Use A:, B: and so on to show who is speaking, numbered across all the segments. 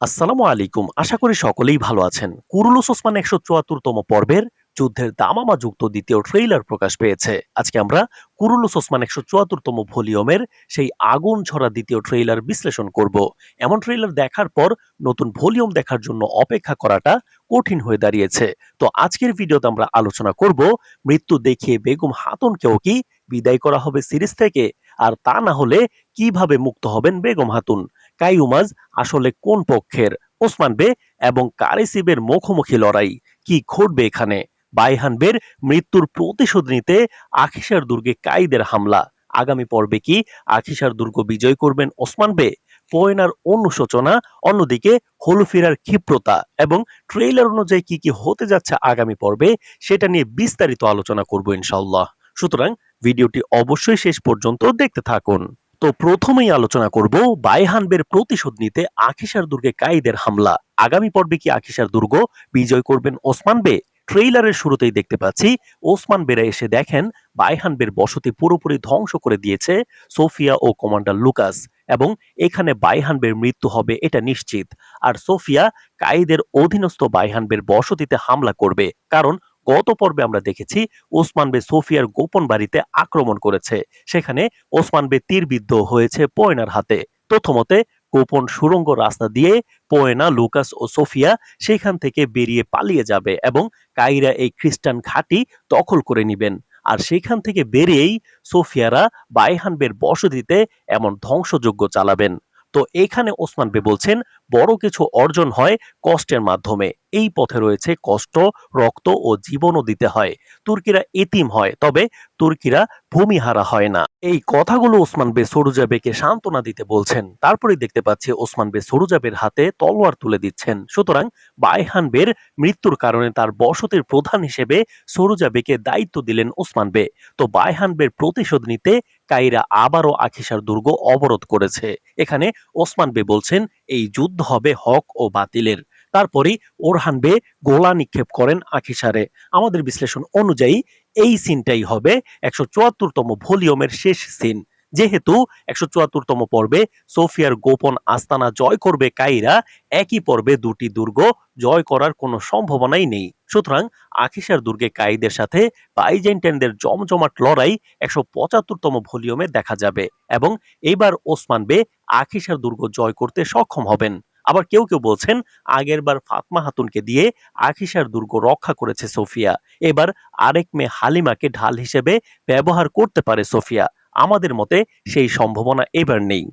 A: আসসালামু আলাইকুম। আশা করি সকলেই ভালো আছেন। কুরুলুস ওসমান একশো চুয়াত্তরতম পর্বের যুদ্ধের দামামা যুক্ত দ্বিতীয় ট্রেইলার প্রকাশ পেয়েছে। আজকে আমরা কুরুলুস ওসমান একশো চুয়াত্তরতম ভলিউমের সেই আগুন ঝরা দ্বিতীয় ট্রেইলার বিশ্লেষণ করব। এমন ট্রেইলার দেখার পর নতুন ভলিউম দেখার জন্য অপেক্ষা করাটা কঠিন হয়ে দাঁড়িয়েছে। তো আজকের ভিডিওতে আমরা আলোচনা করব, মৃত্যু দেখিয়ে বেগম হাতুনকেও কি বিদায় করা হবে সিরিজ থেকে? আর তা না হলে কীভাবে মুক্ত হবেন বেগম হাতুন? কাইউমাজ আসলে কোন পক্ষের? ওসমান বে এবং কারিসিবের মুখোমুখি লড়াই কি ঘটবে এখানে? বাইহানবের মৃত্যুর প্রতিশোধ নিতে আখিসার দুর্গে কাইদের হামলা। আগামী পর্বে কি আখিসার দুর্গ বিজয় করবেন ওসমান বে? পয়নার অনুশোচনা, অন্যদিকে হলুফিরার ক্ষিপ্রতা এবং ট্রেইলার অনুযায়ী কি কি হতে যাচ্ছে আগামী পর্বে সেটা নিয়ে বিস্তারিত আলোচনা করব ইনশাল্লাহ সুতরাং ভিডিওটি অবশ্যই শেষ পর্যন্ত দেখতে থাকুন। তো প্রথমেই আলোচনা করব বাইহানবের প্রতিশোধ নিতে আখিসার দুর্গে কাইদের হামলা। আগামী পর্বে কি আখিসার দুর্গ বিজয় করবেন ওসমান বে? ট্রেইলারের শুরুতেই দেখতে পাচ্ছি ওসমান বেরা এসে দেখেন বাইহানবের বসতি পুরোপুরি ধ্বংস করে দিয়েছে সোফিয়া ও কমান্ডার লুকাস এবং এখানে বাইহানবের মৃত্যু হবে এটা নিশ্চিত। আর সোফিয়া কাইদের অধীনস্থ বাইহানবের বসতিতে হামলা করবে। কারণ গত পর্বে আমরা দেখেছি ওসমান বে সোফিয়ার গোপন বাড়িতে আক্রমণ করেছে। সেখানে ওসমান বে তীরবিদ্ধ হয়েছে পয়নার হাতে। প্রথমতে গোপন সুড়ঙ্গ রাস্তা দিয়ে পোয়েনা, লুকাস ও সোফিয়া সেখান থেকে বেরিয়ে পালিয়ে যাবে এবং কাইরা এই খ্রিস্টান ঘাঁটি দখল করে নেবেন। আর সেখান থেকে বেরিয়েই সোফিয়ারা বাইহানবের বসতিতে এমন ধ্বংসযজ্ঞ চালাবেন। তো এখানে ওসমান বে বলছেন, বড় কিছু অর্জন হয় কষ্টের মাধ্যমে। এই পথে রয়েছে কষ্ট, রক্ত ও জীবনও দিতে হয়। তুর্কিরা এতিম হয়, তবে তুর্কিরা ভূমিহারা হয় না। এই কথাগুলো ওসমান বে সরুজাবেকে সান্ত্বনা দিতে বলছেন। তারপরে দেখতে পাচ্ছি ওসমান বে সরুজাবের হাতে তলোয়ার তুলে দিচ্ছেন। সুতরাং বাইহান বের মৃত্যুর কারণে তার বসতির প্রধান হিসেবে সরুজাবেকে দায়িত্ব দিলেন ওসমান বে। তো বাইহান বের প্রতিশোধ নিতে কাইরা আবারও আখিসার দুর্গ অবরোধ করেছে। এখানে ওসমান বে বলছেন, এই যুদ্ধ হবে হক ও বাতিলের। তারপরই ওরহান বে গোলা নিক্ষেপ করেন আখিসারে। আমাদের বিশ্লেষণ অনুযায়ী এই সিনটাই হবে একশো চুয়াত্তরতম ভলিউমের শেষ সিন যেহেতু একশো চুয়াত্তরতম পর্বে সোফিয়ার গোপন আস্তানা জয় করবে কাইরা, একই পর্বে দুটি দুর্গ জয় করার কোনো সম্ভাবনাই নেই। সুতরাং আখিসার দুর্গে কাইদের সাথে বাইজেন্টাইনদের জমজমাট লড়াই একশো পঁচাত্তরতম ভলিউমে দেখা যাবে এবং এইবার ওসমান বে আখিসার দুর্গ জয় করতে সক্ষম হবেন। আবার কেউ কেউ বলছেন, আগের বার ফাতমা হাতুনকে দিয়ে আখিসার দুর্গ রক্ষা করেছে সোফিয়া। এবার আরেক মেয়ে হালিমাকে ঢাল হিসেবে ব্যবহার করতে পারে সোফিয়া। আমাদের মতে সেই সম্ভাবনা এবার নেই।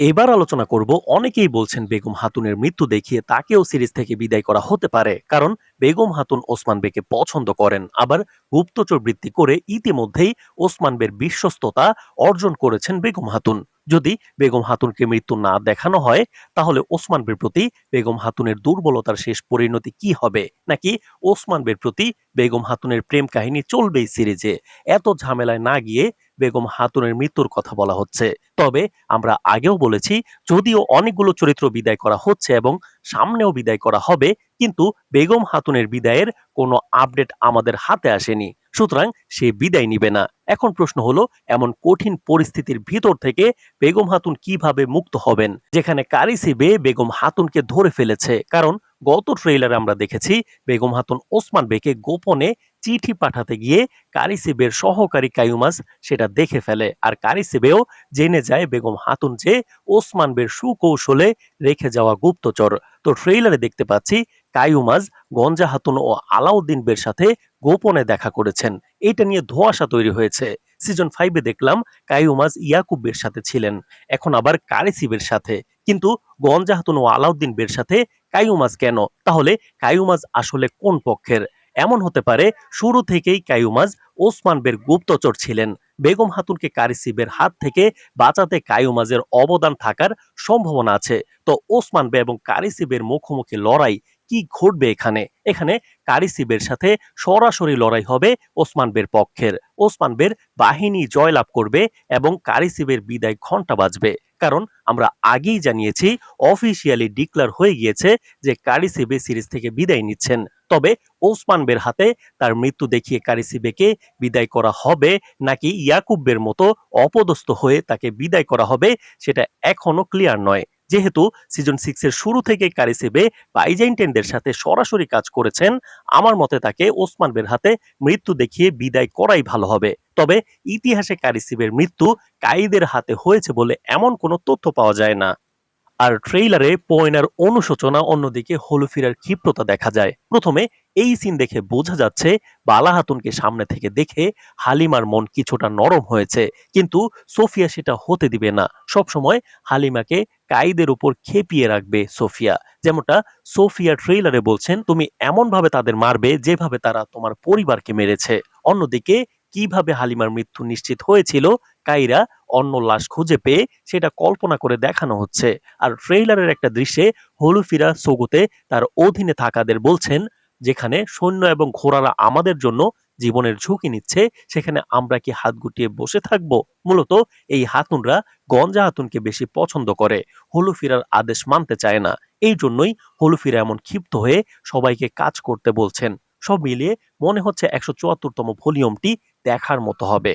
A: এবার আলোচনা করব অনেকেই বলছেন বেগম হাতুনের মৃত্যু দেখিয়ে তাকেও সিরিজ থেকে বিদায় করা হতে পারে, কারণ বেগম হাতুন ওসমান বেকে পছন্দ করেন। আবার গুপ্তচর বৃত্তি করে ইতিমধ্যেই ওসমান বের বিশ্বস্ততা অর্জন করেছেন বেগম হাতুন। যদি বেগম হাতুনকে মৃত্যু না দেখানো হয়, তাহলে ওসমান বের প্রতি বেগম হাতুনের দুর্বলতার শেষ পরিণতি কি হবে? নাকি ওসমান বের প্রতি বেগম হাতুনের প্রেম কাহিনী চলবেই সিরিজে? এত ঝামেলায় না গিয়ে বেগম হাতুনের মৃত্যুর কথা বলা হচ্ছে। তবে আমরা আগেও বলেছি, যদিও অনেকগুলো চরিত্র বিদায় করা হচ্ছে এবং সামনেও বিদায় করা হবে, কিন্তু বেগম হাতুনের বিদায়ের কোনো আপডেট আমাদের হাতে আসেনি। সুতরাং সে বিদায় নিবে না। এখন প্রশ্ন হলো, এমন কঠিন পরিস্থিতির ভিতর থেকে বেগম হাতুন কীভাবে মুক্ত হবেন? যেখানে কারিসিবে বেগম হাতুনকে ধরে ফেলেছে। কারণ গত ট্রেইলারে আমরা দেখেছি, বেগম হাতুন ওসমান বেকে গোপনে চিঠি পাঠাতে গিয়ে কারিসিবের সহকারী কায়ুমাস সেটা দেখে ফেলে। আর কারিসিবেও জেনে যায় বেগম হাতুন যে ওসমান বের সুকৌশলে রেখে যাওয়া গুপ্তচর। তো ট্রেইলারে দেখতে পাচ্ছি কায়ুমাজ গঞ্জা হাতুন ও আলাউদ্দিন বের সাথে গোপনে দেখা করেছেন। এটা নিয়ে ধোঁয়াশা তৈরি হয়েছে। সিজন ফাইভে দেখলাম কায়ুমাজ ইয়াকুবের সাথে ছিলেন। এখন আবার কারিসিবের সাথে। কিন্তু গঞ্জা হাতুন ও আলাউদ্দিন বের সাথে কায়ুমাজ কেন? তাহলে কায়ুমাজ আসলে কোন পক্ষের? এমন হতে পারে, শুরু থেকেই কায়ুমাজ ওসমান বের গুপ্তচর ছিলেন। বেগম হাতুনকে কারিসিবের হাত থেকে বাঁচাতে কায়ুমাজের অবদান থাকার সম্ভাবনা আছে। তো ওসমান বে এবং কারিসিবের মুখোমুখি লড়াই কি ঘটবে এখানে? এখানে কারিসিবের সাথে সরাসরি লড়াই হবে ওসমান বের পক্ষের। ওসমান বের বাহিনী জয়লাভ করবে এবং কারিসিবের বিদায় ঘণ্টা বাজবে। কারণ আমরা আগেই জানিয়েছি অফিসিয়ালি ডিক্লার হয়ে গিয়েছে যে কারিসিবে সিরিজ থেকে বিদায় নিচ্ছেন। তবে ওসমান বের হাতে তার মৃত্যু দেখিয়ে কারিসিবেকে বিদায় করা হবে নাকি ইয়াকুব্বের মতো অপদস্থ হয়ে তাকে বিদায় করা হবে, সেটা এখনও ক্লিয়ার নয়। যেহেতু সিজন সিক্সের শুরু থেকে কারিসেবে বাইজাইনটেনদের সাথে সরাসরি কাজ করেছেন, আমার মতে তাকে ওসমান বের হাতে মৃত্যু দেখিয়ে বিদায় করাই ভালো হবে। তবে ইতিহাসে কারিসিবের মৃত্যু কাইদের হাতে হয়েছে বলে এমন কোনো তথ্য পাওয়া যায় না। আর ট্রেইলারে পয়নার অনুশোচনা অন্যদিকে হলুফিরার ক্ষিপ্রতা দেখা যায়। প্রথমে এই সিন দেখে বোঝা যাচ্ছে বালা হাতুনকে সামনে থেকে দেখে হালিমার মন কিছুটা নরম হয়েছে, কিন্তু সোফিয়া সেটা হতে দিবে না। সবসময় হালিমাকে কাইদের উপর খেপিয়ে রাখবে সোফিয়া। যেমনটা সোফিয়া ট্রেইলারে বলছেন, তুমি এমনভাবে তাদের মারবে যেভাবে তারা তোমার পরিবারকে মেরেছে। অন্যদিকে কীভাবে হালিমার মৃত্যু নিশ্চিত হয়েছিল? কাইরা অন্য লাশ খুঁজে পেয়ে সেটা কল্পনা করে দেখানো হচ্ছে। আর ট্রেইলারের একটা দৃশ্যে হলুফিরা সোগোতে তার অধীনে থাকাদের বলছেন, যেখানে সৈন্য এবং ঘোড়ারা আমাদের জন্য জীবনের ঝুঁকি নিচ্ছে, সেখানে আমরা কি হাত গুটিয়ে বসে থাকব? মূলত এই হাতুনরা গঞ্জা হাতুনকে বেশি পছন্দ করে। হলুফিরার আদেশ মানতে চায় না। এই জন্যই হলুফিরা এমন ক্ষিপ্ত হয়ে সবাইকে কাজ করতে বলছেন। সব মিলিয়ে মনে হচ্ছে একশো চুয়াত্তরতম ভলিউমটি দেখার মতো হবে।